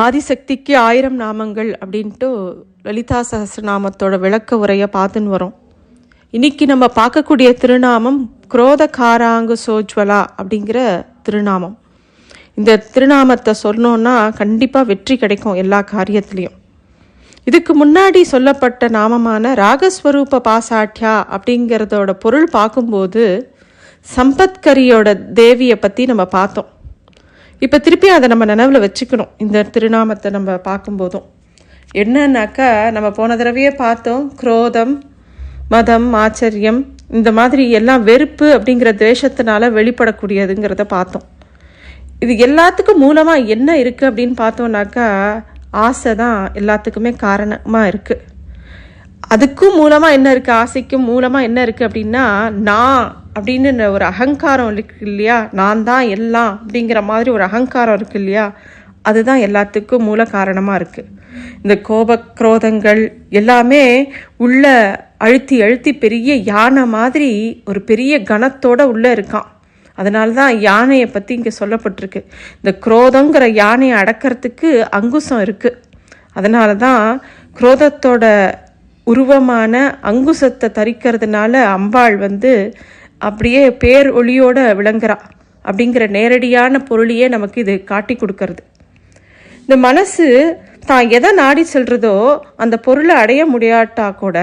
ஆதிசக்திக்கு ஆயிரம் நாமங்கள் அப்படின்ட்டு லலிதா சகசிரநாமத்தோட விளக்க உரையை பார்த்துன்னு வரோம். இன்னைக்கு நம்ம பார்க்கக்கூடிய திருநாமம் குரோத காராங்கு சோஜ்வலா அப்படிங்கிற திருநாமம். இந்த திருநாமத்தை சொன்னோன்னா கண்டிப்பாக வெற்றி கிடைக்கும் எல்லா காரியத்துலேயும். இதுக்கு முன்னாடி சொல்லப்பட்ட நாமமான ராகஸ்வரூப பாசாட்யா அப்படிங்கிறதோட பொருள் பார்க்கும்போது சம்பத்கரியோட தேவியை பற்றி நம்ம பார்த்தோம். இப்போ திருப்பி அதை நம்ம நினைவில் வச்சுக்கணும். இந்த திருநாமத்தை நம்ம பார்க்கும்போதும். என்னன்னாக்கா நம்ம போன தடவையே பார்த்தோம் குரோதம் மதம் ஆச்சரியம் இந்த மாதிரி எல்லாம் வெறுப்பு அப்படிங்கிற துவேஷத்தினால வெளிப்படக்கூடியதுங்கிறத பார்த்தோம். இது எல்லாத்துக்கும் மூலமாக என்ன இருக்குது அப்படின்னு பார்த்தோம்னாக்கா ஆசை தான் எல்லாத்துக்குமே காரணமாக இருக்குது அதுக்கும் மூலமாக என்ன இருக்குது ஆசைக்கும் மூலமாக என்ன இருக்குது அப்படின்னா நான். அப்படின்னு ஒரு அகங்காரம் இருக்கு இல்லையா? நான் தான் எல்லாம் அப்படிங்கிற மாதிரி ஒரு அகங்காரம் இருக்கு இல்லையா? அதுதான் எல்லாத்துக்கும் மூல காரணமாக இருக்குது இந்த கோப குரோதங்கள் எல்லாமே உள்ள அழுத்தி அழுத்தி பெரிய யானை மாதிரி ஒரு பெரிய கணத்தோட உள்ளே இருக்கான். அதனால தான் யானையை பற்றி இங்கே சொல்லப்பட்டிருக்கு. இந்த குரோதங்கிற யானையை அடக்கிறதுக்கு அங்குசம் இருக்குது அதனால தான் குரோதத்தோட உருவமான அங்குசத்தை தரிக்கிறதுனால அம்பாள் வந்து அப்படியே பேர் ஒளியோட விளங்குறா அப்படிங்கிற நேரடியான பொருளையே நமக்கு இது காட்டி கொடுக்கறது. இந்த மனசு தான் எதை நாடி செல்றதோ அந்த பொருளை அடைய முடியாட்டா கூட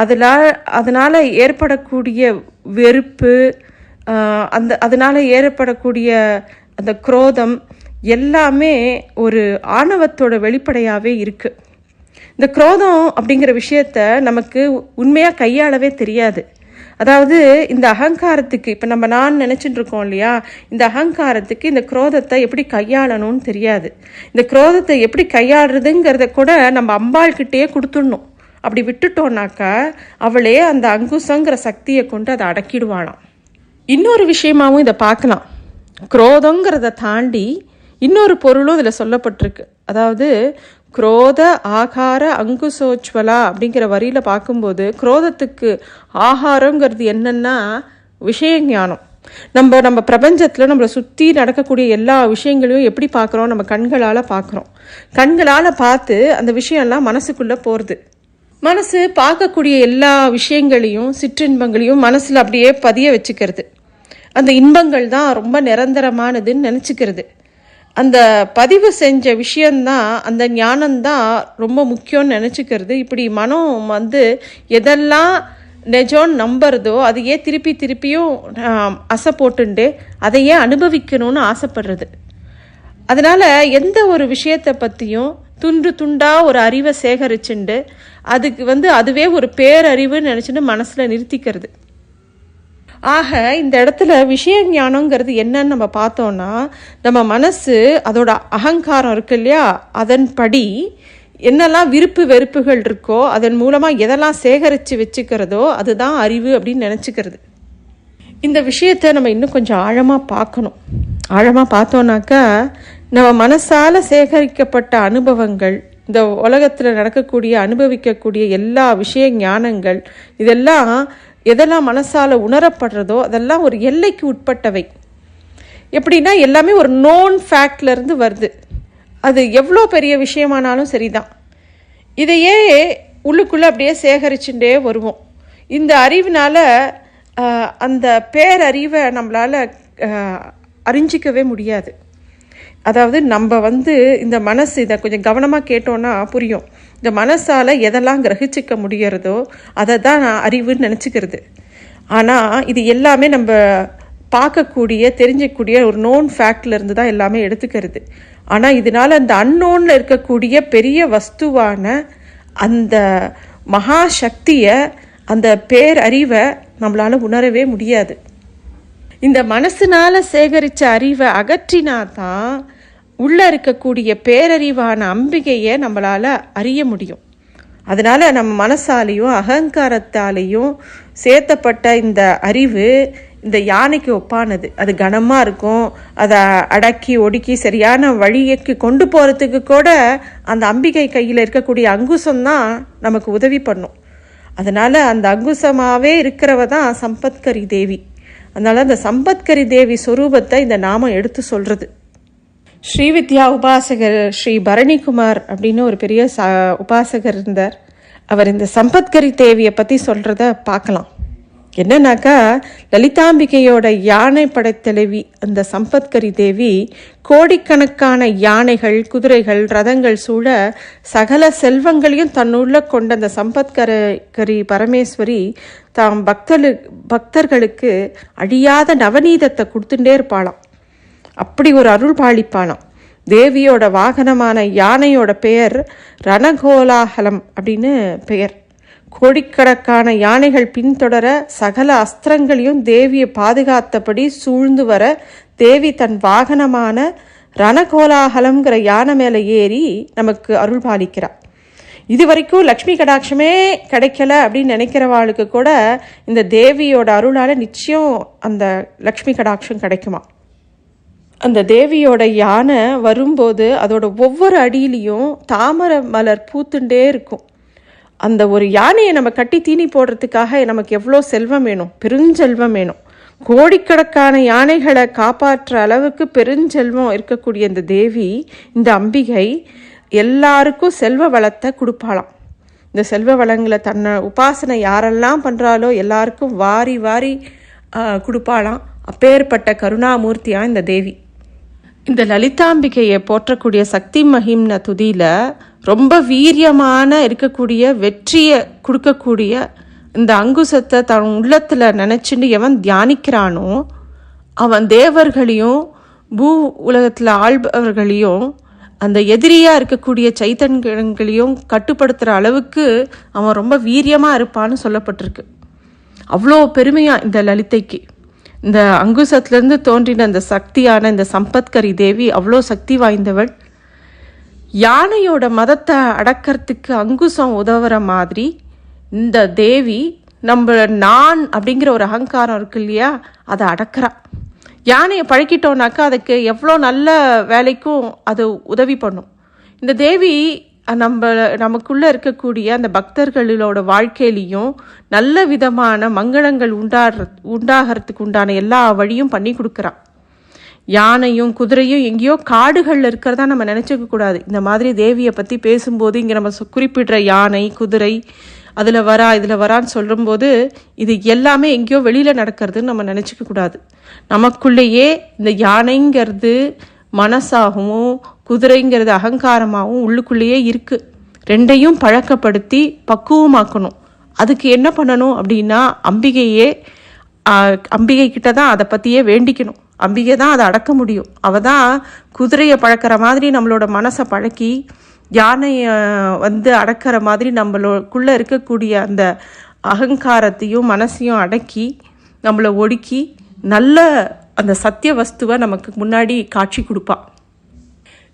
அதனால் அதனால் ஏற்படக்கூடிய வெறுப்பு அந்த அதனால் ஏற்படக்கூடிய அந்த குரோதம் எல்லாமே ஒரு ஆணவத்தோட வெளிப்படையாகவே இருக்குது இந்த குரோதம் அப்படிங்கிற விஷயத்த நமக்கு உண்மையாக கையாளவே தெரியாது. அதாவது இந்த அகங்காரத்துக்கு இப்போ நம்ம நான் நினச்சிட்டு இருக்கோம் இல்லையா? இந்த அகங்காரத்துக்கு இந்த குரோதத்தை எப்படி கையாளணும்னு தெரியாது. இந்த குரோதத்தை எப்படி கையாளுறதுங்கிறத கூட நம்ம அம்பாள்கிட்டேயே கொடுத்துடணும். அப்படி விட்டுட்டோம்னாக்கா அவளே அந்த அங்குசங்கிற சக்தியை கொண்டு அதை அடக்கிடுவாளாம். இன்னொரு விஷயமாவும் இதை பார்க்கலாம். குரோதங்கிறத தாண்டி இன்னொரு பொருளும் இதில் சொல்லப்பட்டிருக்கு. அதாவது குரோத ஆகார அங்குசோச்வலா அப்படிங்கிற வரியில் பார்க்கும்போது குரோதத்துக்கு ஆகாரங்கிறது என்னென்னா விஷய ஞானம் நம்ம நம்ம பிரபஞ்சத்தில் நம்மளை சுற்றி நடக்கக்கூடிய எல்லா விஷயங்களையும் எப்படி பார்க்குறோம்? நம்ம கண்களால் பார்க்குறோம். கண்களால் பார்த்து அந்த விஷயம்லாம் மனசுக்குள்ளே போகிறது மனசு பார்க்கக்கூடிய எல்லா விஷயங்களையும் சிற்றின்பங்களையும் மனசில் அப்படியே பதிய வச்சுக்கிறது. அந்த இன்பங்கள் தான் ரொம்ப நிரந்தரமானதுன்னு நினச்சிக்கிறது. அந்த பதிவு செஞ்ச விஷயந்தான் அந்த ஞானம்தான் ரொம்ப முக்கியம்னு நினச்சிக்கிறது. இப்படி மனம் வந்து எதெல்லாம் நிஜம்னு நம்புறதோ அதையே திருப்பி திருப்பியும் அசை போட்டுண்டு அதையே அனுபவிக்கணும்னு ஆசைப்படுறது. அதனால் எந்த ஒரு விஷயத்தை பற்றியும் துண்டு துண்டாக ஒரு அறிவை சேகரிச்சுண்டு அதுக்கு வந்து அதுவே ஒரு பேரறிவுன்னு நினச்சின்னு மனசில் நிறுத்திக்கிறது. ஆக இந்த இடத்துல விஷய ஞானங்கிறது என்னன்னு நம்ம பார்த்தோம்னா நம்ம மனசு அதோட அகங்காரம் இருக்கு இல்லையா? அதன்படி என்னெல்லாம் விருப்பு வெறுப்புகள் இருக்கோ அதன் மூலமாக எதெல்லாம் சேகரித்து வச்சுக்கிறதோ அதுதான் அறிவு அப்படின்னு நினச்சிக்கிறது. இந்த விஷயத்தை நம்ம இன்னும் கொஞ்சம் ஆழமாக பார்க்கணும். ஆழமாக பார்த்தோன்னாக்கா நம்ம மனசால் சேகரிக்கப்பட்ட அனுபவங்கள் இந்த உலகத்தில் நடக்கக்கூடிய அனுபவிக்கக்கூடிய எல்லா விஷய ஞானங்கள் இதெல்லாம் எதெல்லாம் மனசால் உணரப்படுறதோ அதெல்லாம் ஒரு எல்லைக்கு உட்பட்டவை. எப்படின்னா எல்லாமே ஒரு நோன் ஃபேக்ட்லேருந்து வருது. அது எவ்வளோ பெரிய விஷயமானாலும் சரிதான். இதையே உள்ளுக்குள்ளே அப்படியே சேகரிச்சுட்டே வருவோம். இந்த அறிவினால் அந்த பேரறிவை நம்மளால் அறிஞ்சிக்கவே முடியாது. அதாவது நம்ம வந்து இந்த மனசு இதை கொஞ்சம் கவனமாக கேட்டோன்னா புரியும். இந்த மனசால் எதெல்லாம் கிரகிச்சிக்க முடியறதோ அதை தான் நான் அறிவுன்னு நினச்சிக்கிறது. ஆனால் இது எல்லாமே நம்ம பார்க்கக்கூடிய தெரிஞ்சக்கூடிய ஒரு நோன் ஃபேக்ட்லேருந்து தான் எல்லாமே எடுத்துக்கிறது. ஆனால் இதனால் அந்த அன்னோனில் இருக்கக்கூடிய பெரிய வஸ்துவான அந்த மகா சக்தியை அந்த பேரறிவை நம்மளால் உணரவே முடியாது. இந்த மனசினால் சேகரித்த அறிவை அகற்றினா தான் உள்ளே இருக்கக்கூடிய பேரறிவான அம்பிகையை நம்மளால் அறிய முடியும். அதனால் நம்ம மனசாலையும் அகங்காரத்தாலேயும் சேர்த்தப்பட்ட இந்த அறிவு இந்த யானைக்கு ஒப்பானது. அது கனமாக இருக்கும். அதை அடக்கி ஒடுக்கி சரியான வழியைக்கு கொண்டு போகிறதுக்கு கூட அந்த அம்பிகை கையில் இருக்கக்கூடிய அங்குசம்தான் நமக்கு உதவி பண்ணும். அதனால் அந்த அங்குசமாகவே இருக்கிறவ தான் சம்பத்கரி தேவி. அதனால் அந்த சம்பத்கரி தேவி சொரூபத்தை இந்த நாமம் எடுத்து சொல்கிறது ஸ்ரீவித்யா உபாசகர் ஸ்ரீ பரணிகுமார் அப்படின்னு ஒரு பெரிய ச உபாசகர் இருந்தார். அவர் இந்த சம்பத்கரி தேவியை பற்றி சொல்கிறத பார்க்கலாம். என்னன்னாக்கா லலிதாம்பிகையோட யானை படைத்தலைவி அந்த சம்பத்கரி தேவி கோடிக்கணக்கான யானைகள் குதிரைகள் ரதங்கள் சூழ சகல செல்வங்களையும் தன்னுள்ள கொண்ட அந்த சம்பத்கர கரி பரமேஸ்வரி தாம் பக்தலு பக்தர்களுக்கு அழியாத நவநீதத்தை கொடுத்துட்டே இருப்பாளாம். அப்படி ஒரு அருள் பாலிப்பானாம். தேவியோட வாகனமான யானையோட பெயர் ரணகோலாகலம் அப்படின்னு பெயர். கோடிக்கணக்கான யானைகள் பின்தொடர சகல அஸ்திரங்களையும் தேவியை பாதுகாத்தபடி சூழ்ந்து வர தேவி தன் வாகனமான ரணகோலாகலம்ங்கிற யானை மேலே ஏறி நமக்கு அருள் பாலிக்கிறார். இது வரைக்கும் லக்ஷ்மி கடாட்சமே கிடைக்கல அப்படின்னு நினைக்கிறவாளுக்கு கூட இந்த தேவியோட அருளால் நிச்சயம் அந்த லக்ஷ்மி கடாட்சம் கிடைக்குமா அந்த தேவியோட யானை வரும்போது அதோட ஒவ்வொரு அடியிலையும் தாமரை மலர் பூத்துண்டே இருக்கும். அந்த ஒரு யானையை நம்ம கட்டி தீனி போடுறதுக்காக நமக்கு எவ்வளோ செல்வம் வேணும்? பெருஞ்செல்வம் வேணும். கோடிக்கணக்கான யானைகளை காப்பாற்ற அளவுக்கு பெருஞ்செல்வம் இருக்கக்கூடிய இந்த தேவி இந்த அம்பிகை எல்லாருக்கும் செல்வ வளத்தை கொடுப்பாளாம். இந்த செல்வ வளங்களை தன்னை உபாசனை யாரெல்லாம் பண்ணுறாலோ எல்லாருக்கும் வாரி வாரி கொடுப்பாளாம். அப்பேற்பட்ட கருணாமூர்த்தியாக இந்த தேவி. இந்த லலிதாம்பிகையை போற்றக்கூடிய சக்தி மகிம்ன துதியில் ரொம்ப வீரியமான இருக்கக்கூடிய வெற்றியை கொடுக்கக்கூடிய இந்த அங்குசத்தை தன் உள்ளத்தில் நினச்சின்னு எவன் தியானிக்கிறானோ அவன் தேவர்களையும் பூ உலகத்தில் ஆள்பவர்களையும் அந்த எதிரியாக இருக்கக்கூடிய சைத்தன்களையும் கட்டுப்படுத்துகிற அளவுக்கு அவன் ரொம்ப வீரியமாக இருப்பான்னு சொல்லப்பட்டிருக்கு. அவ்வளோ பெருமையாக இந்த லலிதைக்கு. இந்த அங்குசத்திலிருந்து தோன்றின அந்த சக்தியான இந்த சம்பத்கரி தேவி அவ்வளோ சக்தி வாய்ந்தவள். யானையோட மதத்தை அடக்கிறதுக்கு அங்குசம் உதவுற மாதிரி இந்த தேவி நம்ம நான் அப்படிங்கிற ஒரு அகங்காரம் இருக்கு இல்லையா அதை அடக்கிறா. யானையை பழக்கிட்டோம்னாக்கா அதுக்கு எவ்வளோ நல்ல வேலைக்கும் அது உதவி பண்ணும். இந்த தேவி நம்ம நமக்குள்ளே இருக்கக்கூடிய அந்த பக்தர்களோட வாழ்க்கையிலையும் நல்ல விதமான மங்களங்கள் உண்டாடுற உண்டாகிறதுக்கு உண்டான எல்லா வழியும் பண்ணி கொடுக்குறான் யானையும் குதிரையும் எங்கேயோ காடுகளில் இருக்கிறதா நம்ம நினச்சிக்க கூடாது. இந்த மாதிரி தேவியை பற்றி பேசும்போது இங்கே நம்ம சு- குறிப்பிடுற யானை குதிரை அதில் வரா இதில் வரான்னு சொல்லும்போது இது எல்லாமே எங்கேயோ வெளியில் நடக்கிறதுன்னு நம்ம நினச்சிக்க கூடாது. நமக்குள்ளேயே இந்த யானைங்கிறது மனசாகவும் குதிரைங்கிறது அகங்காரமாகவும் உள்ளுக்குள்ளேயே இருக்குது ரெண்டையும் பழக்கப்படுத்தி பக்குவமாக்கணும். அதுக்கு என்ன பண்ணணும் அப்படின்னா அம்பிகையே அம்பிகை கிட்ட தான் அதை பற்றியே வேண்டிக்கணும். அம்பிகை தான் அதை அடக்க முடியும். அவள் தான் குதிரையை பழக்கிற மாதிரி நம்மளோட மனசை பழக்கி யானையை வந்து அடக்கிற மாதிரி நம்மளுக்குள்ள இருக்கக்கூடிய அந்த அகங்காரத்தையும் மனசையும் அடக்கி நம்மளை ஒடுக்கி நல்ல அந்த சத்திய வஸ்துவை நமக்கு முன்னாடி காட்சி கொடுப்பா.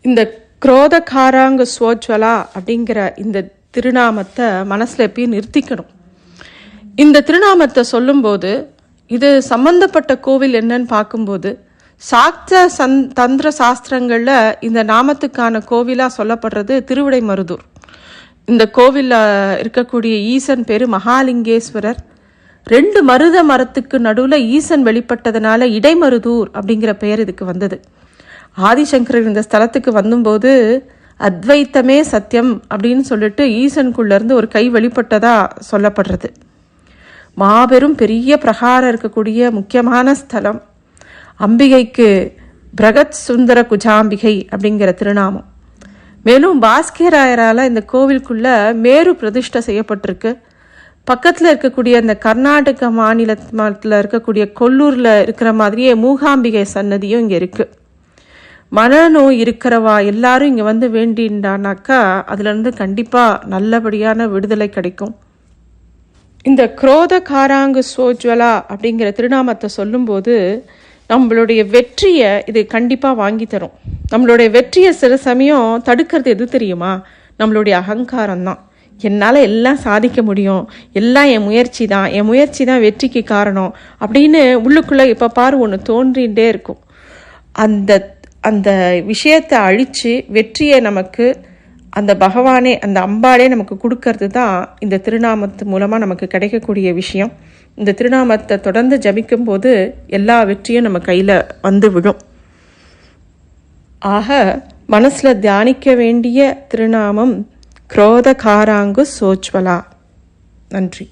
இந்த குரோதகாராங்க சோஜ்வலா அப்படிங்கிற இந்த திருநாமத்தை மனசில் எப்பயும் நிறுத்திக்கணும். இந்த திருநாமத்தை சொல்லும்போது இது சம்பந்தப்பட்ட கோவில் என்னன்னு பார்க்கும்போது சாக்த சந் தந்திர சாஸ்திரங்களில் இந்த நாமத்துக்கான கோவிலாக சொல்லப்படுறது திருவிடை மருதூர். இந்த கோவிலில் இருக்கக்கூடிய ஈசன் பேர் மகாலிங்கேஸ்வரர். ரெண்டு மருத மரத்துக்கு நடுவில் ஈசன் வெளிப்பட்டதுனால இடைமருதூர் அப்படிங்கிற பெயர் இதுக்கு வந்தது. ஆதிசங்கரர் இந்த ஸ்தலத்துக்கு வந்தும்போது அத்வைத்தமே சத்தியம் அப்படின்னு சொல்லிட்டு ஈசனுக்குள்ளேருந்து ஒரு கை வெளிப்பட்டதாக சொல்லப்படுறது. மாபெரும் பெரிய பிரகாரம் இருக்கக்கூடிய முக்கியமான ஸ்தலம். அம்பிகைக்கு பிரகத் சுந்தர குஜாம்பிகை அப்படிங்கிற திருநாமம். மேலும் பாஸ்கராயரால் இந்த கோவிலுக்குள்ள மேரு பிரதிஷ்டை செய்யப்பட்டிருக்கு. பக்கத்தில் இருக்கக்கூடிய இந்த கர்நாடக மாநிலத்தில் இருக்கக்கூடிய கொல்லூரில் இருக்கிற மாதிரியே மூகாம்பிகை சன்னதியும் இங்கே இருக்குது மனநோய் இருக்கிறவா? எல்லாரும் இங்கே வந்து வேண்டின்றானாக்கா அதுலேருந்து கண்டிப்பாக நல்லபடியான விடுதலை கிடைக்கும். இந்த குரோத காராங்கு சோஜ்வலா அப்படிங்கிற திருநாமத்தை சொல்லும்போது நம்மளுடைய வெற்றியை இது கண்டிப்பாக வாங்கி தரும். நம்மளுடைய வெற்றியை சில சமயம் தடுக்கிறது எது தெரியுமா? நம்மளுடைய அகங்காரம் தான் என்னால் எல்லாம் சாதிக்க முடியும். எல்லாம் என் முயற்சி தான் என் முயற்சி தான் வெற்றிக்கு காரணம் அப்படின்னு உள்ளுக்குள்ளே இப்போ பாரு ஒன்று தோன்றிகிட்டே இருக்கும். அந்த அந்த விஷயத்தை அழித்து வெற்றியை நமக்கு அந்த பகவானே அந்த அம்பாளே நமக்கு கொடுக்கறது தான் இந்த திருநாமத்து மூலமாக நமக்கு கிடைக்கக்கூடிய விஷயம். இந்த திருநாமத்தை தொடர்ந்து ஜபிக்கும் போது எல்லா வெற்றியும் நம்ம கையில் வந்து விடும் ஆக மனசில் தியானிக்க வேண்டிய திருநாமம் குரோதகாராங்கு சோஜ்வலா. நன்றி.